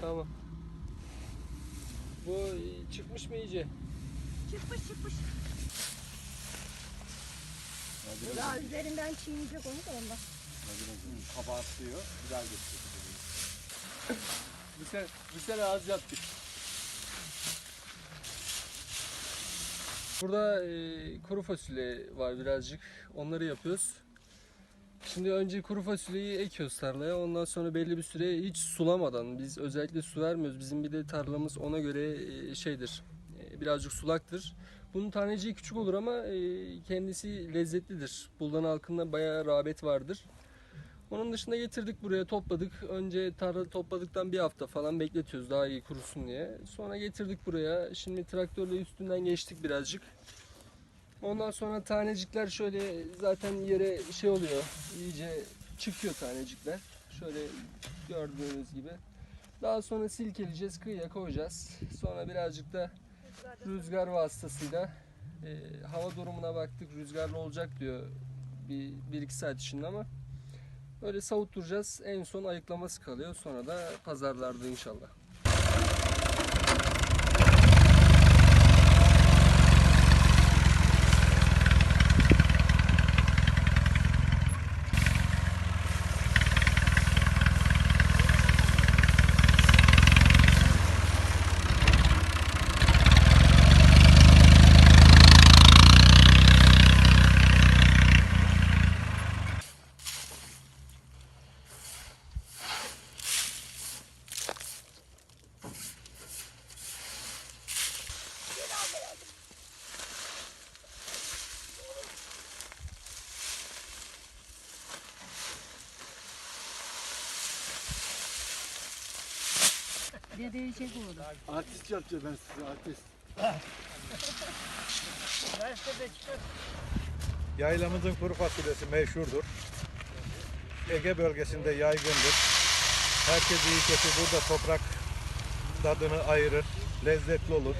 Tamam. Bu e, çıkmış mı iyice? Çıkmış çıkmış. Daha üzerinden çiğneyecek onu da ondan. Kabartıyor. Güzel gösteriyor. Bu sene, bu sene az yaptık. Burada e, kuru fasulye var birazcık. Onları yapıyoruz. Şimdi önce kuru fasulyeyi ekiyoruz tarlaya. Ondan sonra belli bir süre hiç sulamadan biz özellikle su vermiyoruz. Bizim bir de tarlamız ona göre e, şeydir. e, birazcık sulaktır. Bunun taneciği küçük olur ama e, kendisi lezzetlidir. Buldan halkında bayağı rağbet vardır. Onun dışında getirdik buraya topladık. Önce tarla topladıktan bir hafta falan bekletiyoruz daha iyi kurusun diye. Sonra getirdik buraya. Şimdi traktörle üstünden geçtik birazcık. Ondan sonra tanecikler şöyle zaten yere şey oluyor. iyice çıkıyor tanecikler. Şöyle gördüğünüz gibi. Daha sonra silkeleyeceğiz, kıyıya koyacağız. Sonra birazcık da rüzgar vasıtasıyla e, hava durumuna baktık. Rüzgarlı olacak diyor bir, bir iki saat içinde ama Böyle savutturacağız. En son ayıklaması kalıyor. Sonra da pazarlarda inşallah. Dedeyi çek oğlum. Artist yapacağım ben size artist. Yaylamızın kuru fasulyesi meşhurdur. Ege bölgesinde yaygındır. Herkes iyi kötü burada toprak tadını ayırır. Lezzetli olur.